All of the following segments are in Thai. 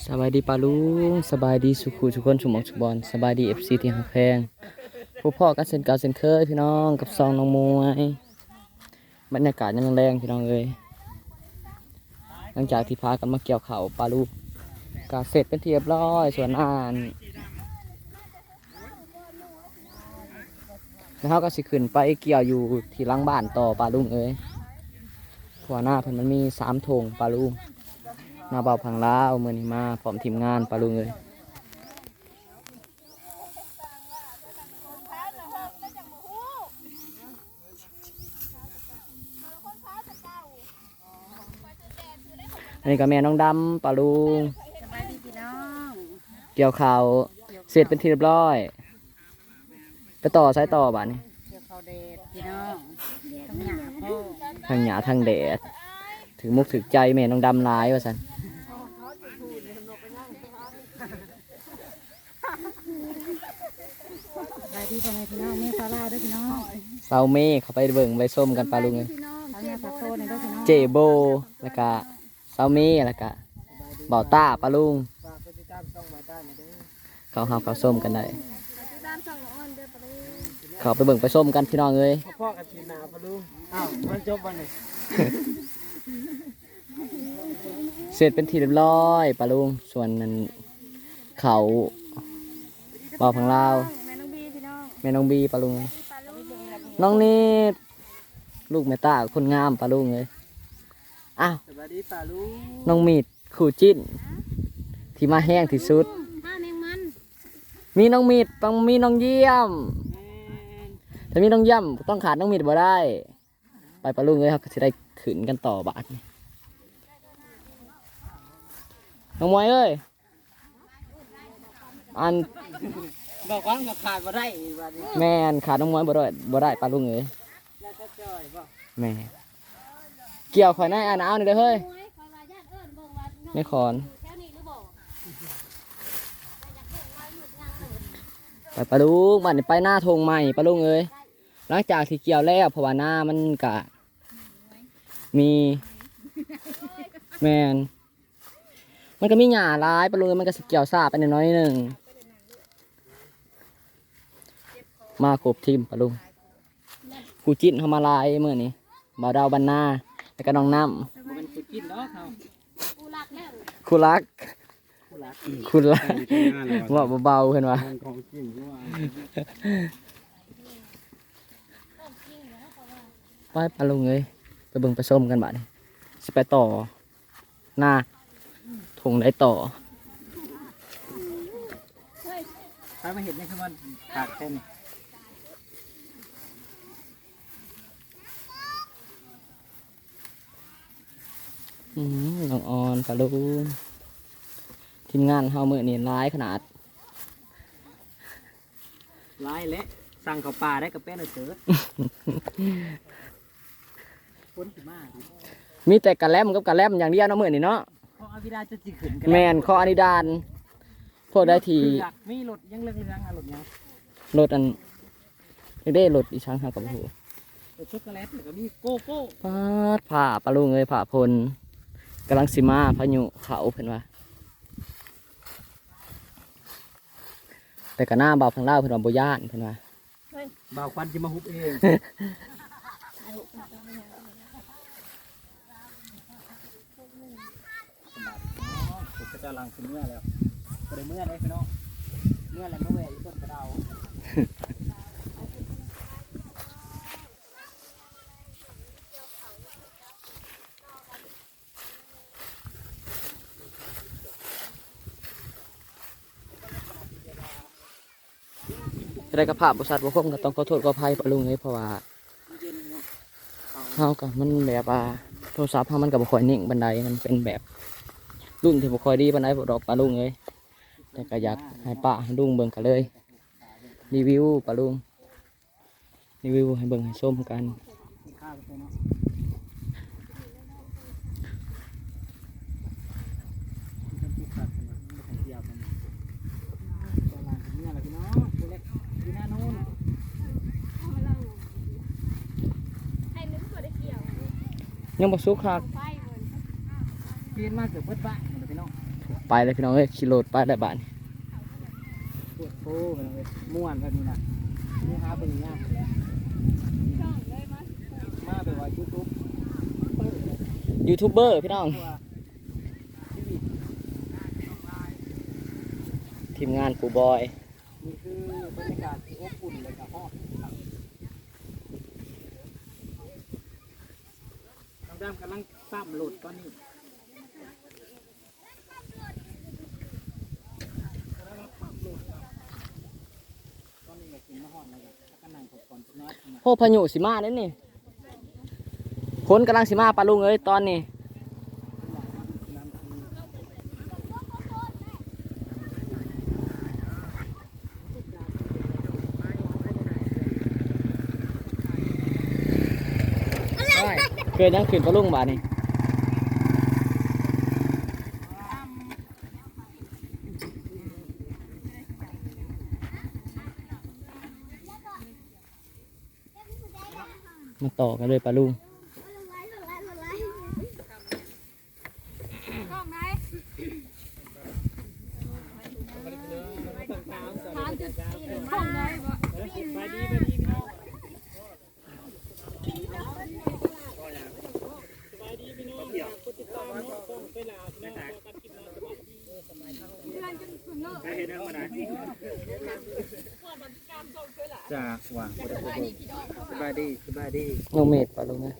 สบายดีปาลุงสบายดีสุขุทุกคนชุมอกชุบอลสบายดีเอฟซีที่หักแพงผู้พ่อกันเซนเก่าเซนเคยพี่น้องกับซองน้องมวยบรรยากาศยังแรงพี่น้องเลยหลังจากที่พากันมาเกี่ยวเข่าปลาลูกกาเสร็จเป็นทีเรียบร้อยส่วนอ่านแล้วเขาก็สิขึ้นไปเกี่ยวอยู่ที่หลังบ้านต่อปลาลุงเอ้ยเพราะวหน้าเพิ่นมันมีสามธงปลาลุง มาเบาพังลาวมือนี้มาพร้อมทีมงานปลาลุงเลยอันนี้ก็แม่น้องดำปลาลุงสบายดีพี่น้องเกี่ยวข่าวเสร็จเป็นที่เรียบร้อย ไปต่อสายต่อบ้านนี้เกี่ยวข้าวเดชพี่น้องทำหยาพ่อทางหยาทางแดดถึงมุกถึงใจแม่น้องดำร้ายว่าสัน สบายดีพ่อแม่พี่น้องแม่ฟาร่าด้วยพี่น้องเซาเม่เขาไปเบิ่งไปส้มกันปลาลุงเลยทางแม่ฟาโต้ในด้วยพี่น้องเจโบแล้วก็เซาเม่แล้วก็บ่าวต้าปลาลุงฝากไปติดตามช่องมาต้าหน่อยเด้อเขาหาเขาส้มกันได้เขาไปเบิ่งไปส้มกันพี่น้องเอ้ยพ่อพ่อกับทีนาปะลุงอ้าวมันจบวันนี้เสร็จเป็นที่เรียบร้อยปลาลุงส่วนนั้นเขาบ่าวพังลาว แม่น้องบีปลาลุง น้องนี่ลูกแม่ตาคนงามปลาลุงเลยอ้าวสวัสดีป้าลุงน้องมีดขู่จิ้น ที่มาแห้งที่สุด มีน้องมีดต้องมีน้องเยี่ยมถ้ามีน้องเยี่ยมต้องขาดน้องมีดบ่ได้ ไปปลาลุงเลยครับจะได้ขืนกันต่อบาทน้องมวยเอ้ยอัน บอกว่าก็ขาดมาได้วันนี้แม่นขาดน้องมวยบ่ได้บ่ได้ปลาลุงเลยแล้วก็จอยบอกแม่เกี่ยวข่อยหน้าอันเอาหน่อยเด้อเฮ้ยไม่คอนไปปลาลุงบัดนี้ไปหน้าทงใหม่ปลาลุงเอ้ยหลังจากที่เกี่ยวแล้วเพราะว่าหน้ามันกะมีแมนมันก็มีหญ้าร้ายปลาลุงเอ้ยมันก็สิเกี่ยวซาไปหน้อยๆหนึ่ง มากบทีมปลาลุงกูจิ้นเขามาลายเมื่อนี้บ่าวดาวบันนาแล้วก็น้องน้มันสุดกินเนาะเขาำคูรักผู้รักคุณรักว่าเบาๆเพื่อนวะมันของกินที่ว่าไปปลาลุงเอ้ยไปเบิ่งไปส้มกันบ้านี้สิไปต่อหน้าทงได้ต่อ ใครมาเห็นนี่คือมันขาดเส้นอื น้องออนปลาลุงทีมงานเฮาเมื่อนี่ร้ายขนาดลายและสั่งข้าวปลาได้กับแป้นเสือพ้นสิมาดิมีแต่กระแลมกับกระแลมอย่างเดียวเนาะมื่อนี่เนาะเพราะอภิราจะจิขึ้นกัแมนข้ออนิดานพวกได้ทีคืออยากมีรถยังเรื่องเรื่องอะรถยังรถอันได้รถอีช้างหากับหูรถช็อกโกแลตแล้วก็มีโก้โก้ปาดผ่าปลาลุงเลยผ่าพล กำลังสิมาพายุเขาเพิ่นว่า แต่ก็หน้าเบาทางล่าวเพิ่นว่าบ่ย่านเพิ่นว่าบ่าวควันจะมาฮุบเอง ผมก็จะลังเป็นเมื่อแล้วก็ได้เมื่อได้พี่น้องเมื่อแล้วเมื่อแหวอีกต้นกระเดา ได้กระพาบริษัทบกคมก็ต้องขอโทษขออภัยปลุงเลยเพราะว่าเย็นเนาะเฮากับมันแบบว่าโทรศัพท์เฮามันกับ่ค่อยนิ่งบันไดมันเป็นแบบรุ่นที่บุค่อยดีบันไดบ่ดอกปลาลุงเลยแต่ก็อยากให้ป้าลุงเบิ่งกันเลยรีวิวปลาลุงรีวิวให้เบิ่งให้ชมกันติดขัดกันนะมันของเดียวกันจะลังเป็นเมื่อแล้วพี่น้องตัวเล็กอยู่หน้าโน้น ยังบ่สุกคักเปลี่ยนมาเกือบเบิดบ้านหมดเลยพี่น้องปไปเลยพี่น้องเอ้ยขี่รถไปได้บ้านปวดโค้กันเลยม่วนแบบนี้นะนี่ฮะเป็นอย่างเงี้ยมาแบบว่ายูทูบยูทูบเบอร์พี่น้องตัวชีวิตทีมงานปูบอยนี่คือบรรยากาศที่อบอุ่นเลยกับพ่อ จ้ากำลังซ้ำโหลดตอนนี้อนนี้ก็กินมะฮอดเลยแล้วก็นั่งขบก่อนจะนัดนะโหพายุสิมาเนี่ยนี่คนกำลังสิมาปลาลุงเอ้ยตอนนี้ เกิดยังขึ้นปลาลุงบาดนี่มาต่อกันเลยปลาลุงายดีสบายดีน้องเมดปลาลุงนะ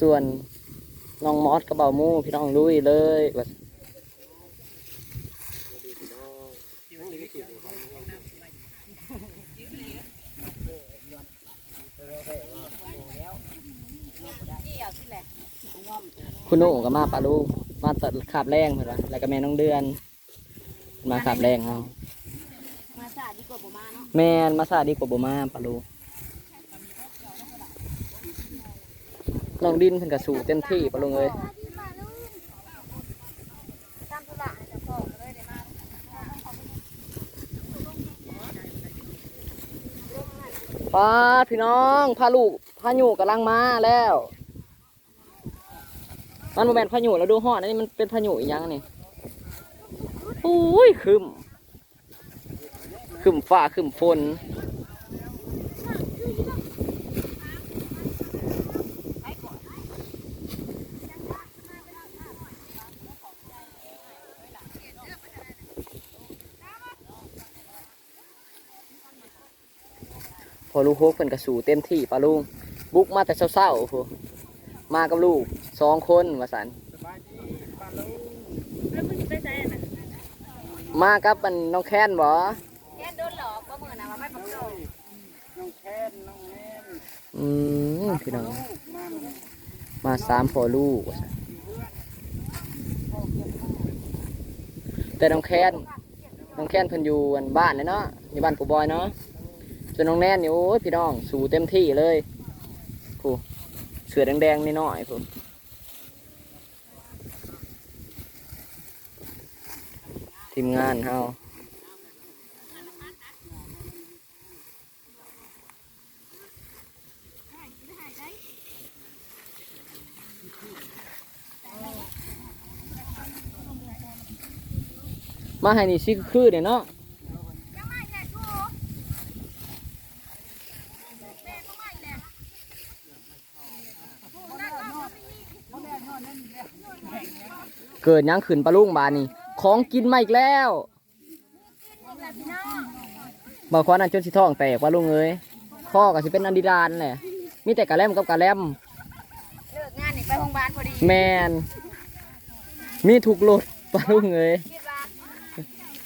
ส่วนน้องมอสกระเบามูพี่น้องลุยเลยคุณโน่ก็มาปลาลูกมาตัดขาบแรงเหมือนว่าแล้วก็แม่น้องเดือน มาขาบแรงเอามาสาดีกว่าบ่มาเนาะแม่นมาซาดีกว่าบ่มาปลาลูกน้องดินเพิ่นก็สู้เต็มที่ปลาลุงเอ้ยตามธุระจะพอเลยได้มาป้าดพี่น้องพาลูกพายุกำลังมาแล้ว มันบ่แม่นพายุแล้วดูฮ้อนอันนี้มันเป็นพายุอีหยังนี่ อุ้ยคึมคึมฟ้าคึมฝนพอลูกโฮกเพิ่นก็สู้เต็มที่ปลาลุงบุกมาแต่เช้าๆมากับลูกสองคนว่าสัน สบายดีปลาลูก แล้วมึงไปใส่น่ะ มากับมันน้องแค้นบ่แค่โดนหลอกก็มื้อน่ะว่าไม่ปักโตน้องแคนน้องแนนอืมพี่น้อง มาหมดมาสามพอลูกว่าซั่นแต่น้องแค้นน้องแค้นเพิ่นอยู่อันบ้านเลยเนาะอยู่บ้านปู่บอยเนาะส่วนน้องแนนนี่โอ้ยพี่น้อง สู้เต็มที่เลยผู้เสือแดงๆนิดหน่อยผู้ ทีมงานเฮามาให้นี่สิคือเด้เนาะเกิดยังขึ้นปลาลุงบานนี่ ของกินมาอีกแล้วบางคนนั่นจนสิท้องแตกปลาลุงเอ้ยข้อก็สิเป็นอันดิดานแหละมีแต่กะแลมกับกะแลมเลิกงานนี่ไปโรงพยาบาลพอดีแมนมีถูกรถปลาลุงเอ้ยคิดว่า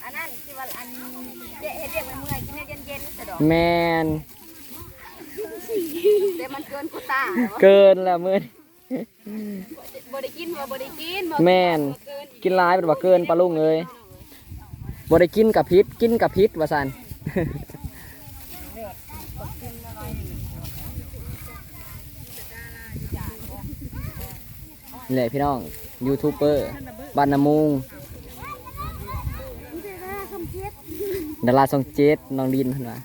อันนั้นคิดว่าอันเจ๊เฮ็ดเรียกเมื่อยๆกินให้เย็นๆซะดอกแมนแต่มันเกินโควต้าแล้วเกินละมือ บ่ได้กินบ่ได้กินบ่แมนกินหลายเป็นว่าเกินปลาลุงเอ้ยบ่ได้กินกับพิษกินกับพิษว่าสันนี่แหละพี่น้องยูทูบเบอร์บ้านนามุงดาราสองเจ็ดน้องดินเพิ่นว่า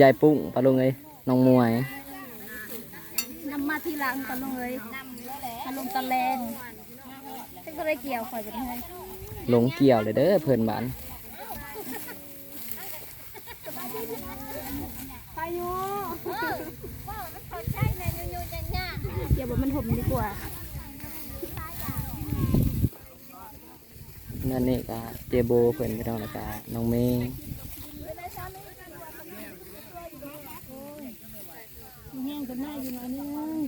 ยายปุ้งปลาลุงเอ้ยน้องมวยนำมาทีหลังกันเลยนำแล้วแหละมาลงตะแลงซึ่งก็ได้เกี่ยวข่อยไปให้หลงเกี่ยวเลยเด้อเพิ่นบ้านพายุเดี๋ยวบอกมันถมดีกว่านั่นนี่ก็เจโบเพิ่นพี่น้องแล้วก็น้องเมย์ แห้ง กันหน้าอยู่หน่อยนึง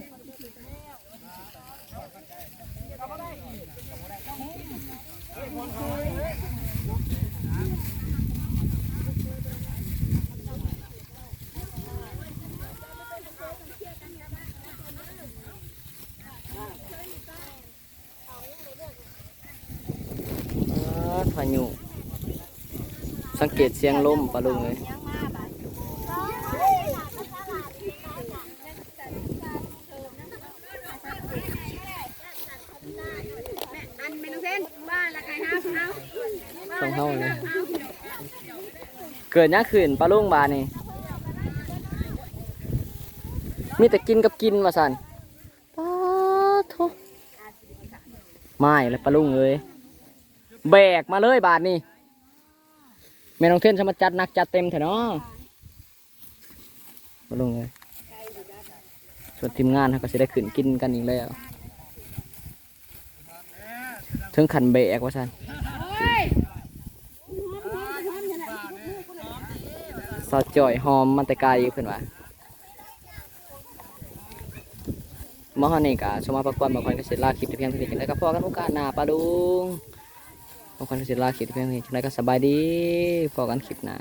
พายุสังเกตเสียงลมปลาลุงเอ้ย อันเมนูเส้นบ้านละใครห้าเอา ต้องเฮาเลยเกิดยังขึ้นปลาลุงบานนี่มีแต่กินกับกินว่าซั่นปาโทไม่แล้วปลาลุงเอ้ยแบกมาเลยบาทนี่แม่น้องเท่นสมาจัดนักจัดเต็มเถอะเนาะปลาลุงเอ้ยส่วนทีมงานเขาก็จะได้ขึ้นกินกันอีกแล้วถึงขันเบกว่าซั่น ซอสจ่อยหอมมันแต่ไกลเพื่อนว่าเมื่อวานนี้กะชมมาประกวดบางคนก็เสร็จลาคลิปที่เพียงเท่านี้จังไดก็พอกันโอกาสหน้าปลาดุงบางคนก็เสร็จลาคลิปที่เพียงเท่านี้จังไดก็สบายดีพอกันคลิปหน้า